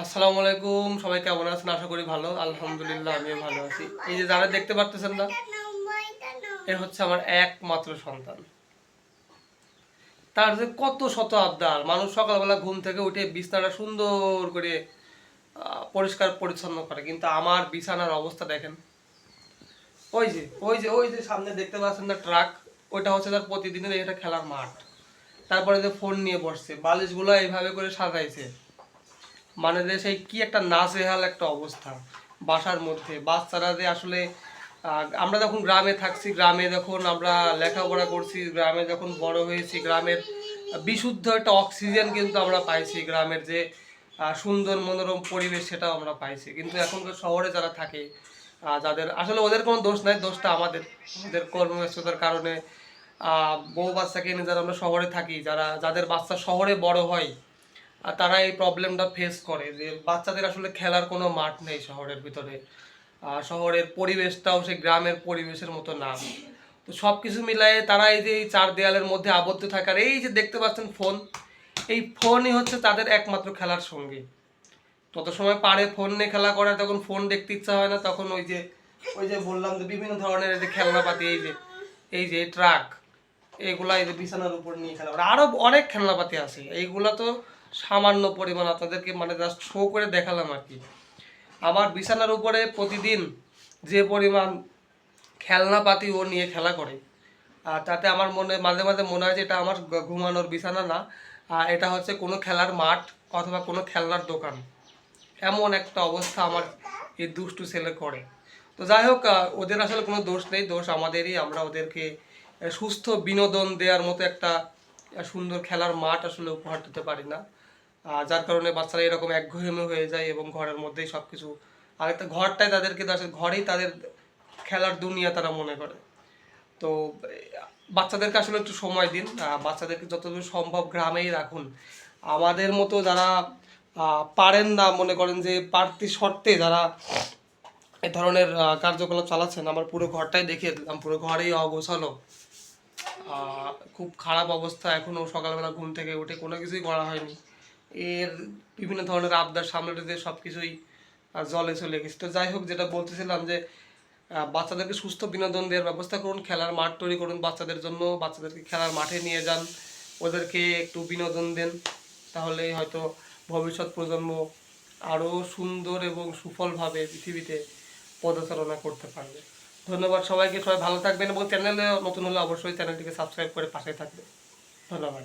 আসসালামু আলাইকুম, সবাই কেমন আছেন? আশা করি ভালো, আলহামদুলিল্লাহ, আমিও ভালো আছি। এই যে যারা দেখতে পারতেছেন না, এ হচ্ছে আমার একমাত্র সন্তান। তার যে কত শত আবদার, মানুষ সকালবেলা ঘুম থেকে উঠে বিছানাটা সুন্দর করে পরিষ্কার পরিচ্ছন্ন করে, কিন্তু আমার বিছানার অবস্থা দেখেন। ওই যে ওই যে ওই যে সামনে দেখতে পাচ্ছেন না ট্রাক, ওইটা হচ্ছে তার প্রতিদিনের এটা খেলার মাঠ। তারপরে যে ফোন নিয়ে বসছে, বালিশগুলো এইভাবে করে সাজাইছে। মানে যে সেই কি একটা নাজেহাল একটা অবস্থা বাসার মধ্যে। বাচ্চারা যে আসলে আমরা যখন গ্রামে থাকছি, গ্রামে যখন আমরা লেখাপড়া করছি, গ্রামে যখন বড় হয়েছি, গ্রামের বিশুদ্ধ একটা অক্সিজেন কিন্তু আমরা পাইছি, গ্রামের যে সুন্দর মনোরম পরিবেশ সেটাও আমরা পাইছি। কিন্তু এখনকার শহরে যারা থাকে যাদের, আসলে ওদের কোনো দোষ নাই, দোষটা আমাদের আমাদের কর্মব্যস্ততার কারণে বউ বাচ্চাকে নিয়ে যারা আমরা শহরে থাকি, যারা, যাদের বাচ্চা শহরে বড় হয় আর তারা এই প্রবলেমটা ফেস করে যে বাচ্চাদের আসলে খেলার কোনো মাঠ নেই শহরের ভিতরে। আর শহরের পরিবেশটাও সেই গ্রামের পরিবেশের মতো না। তো সব কিছু মিলায়ে তারা এই যে এই চার দেয়ালের মধ্যে আবদ্ধ থাকার এই যে দেখতে পাচ্ছেন ফোন এই ফোনই হচ্ছে তাদের একমাত্র খেলার সঙ্গী। তত সময় পারে ফোন নিয়ে খেলা করার তখন ফোন দেখতে ইচ্ছা হয় না, তখন ওই যে ওই যে বললাম যে বিভিন্ন ধরনের এই যে খেলনাপাতি, এই যে এই যে ট্রাক এইগুলা এই যে বিছানার উপর নিয়ে খেলা করে। আরও অনেক খেলনাপাতি আছে। এইগুলা তো সামান্য পরিমাণ আপনাদেরকে মানে জাস্ট শো করে দেখালাম আর কি। আমার বিছানার উপরে প্রতিদিন যে পরিমাণ খেলনাপাতি ও নিয়ে খেলা করে, আর তাতে আমার মনে, মাঝে মাঝে মনে হয় যে এটা আমার ঘুমানোর বিছানা না, আর এটা হচ্ছে কোনো খেলার মাঠ অথবা কোনো খেলনার দোকান। এমন একটা অবস্থা আমার এই দুষ্টু ছেলে করে। তো যাই হোক ওদের আসলে কোনো দোষ নেই, দোষ আমাদেরই। আমরা ওদেরকে সুস্থ বিনোদন দেওয়ার মতো একটা সুন্দর খেলার মাঠ আসলে উপহার দিতে পারি না। যার কারণে বাচ্চারা এরকম একঘেয়েমি হয়ে যায় এবং ঘরের মধ্যেই সব কিছু আর একটা ঘরটাই তাদেরকে ঘরেই তাদের খেলার দুনিয়া তারা মনে করে। তো বাচ্চাদেরকে আসলে একটু সময় দিন। বাচ্চাদেরকে যতদূর সম্ভব গ্রামেই রাখুন। আমাদের মতো যারা পারেন না মনে করেন যে পারতি শর্তে যারা এ ধরনের কার্যকলাপ চালাচ্ছেন, আমার পুরো ঘরটাই দেখিয়ে দিলাম, পুরো ঘরেই অগোছালো। খুব খারাপ অবস্থা। এখনও সকালবেলা ঘুম থেকে উঠে কোনো কিছুই করা হয়নি। এর বিভিন্ন ধরনের আবদার দিয়ে সব কিছুই জলে চলে গেছে। তো যাই হোক, যেটা বলতেছিলাম যে বাচ্চাদেরকে সুস্থ বিনোদন দেওয়ার ব্যবস্থা করুন, খেলার মাঠ তৈরি করুন বাচ্চাদের জন্য। বাচ্চাদেরকে খেলার মাঠে নিয়ে যান। ওদেরকে একটু বিনোদন দেন। তাহলে হয়তো ভবিষ্যৎ প্রজন্ম আরও সুন্দর এবং সুফলভাবে পৃথিবীতে পদচারণা করতে পারবে। ধন্যবাদ সবাইকে, সবাই ভালো থাকবেন এবং চ্যানেলে নতুন হলে অবশ্যই চ্যানেলটিকে সাবস্ক্রাইব করে পাশে থাকবে ধন্যবাদ।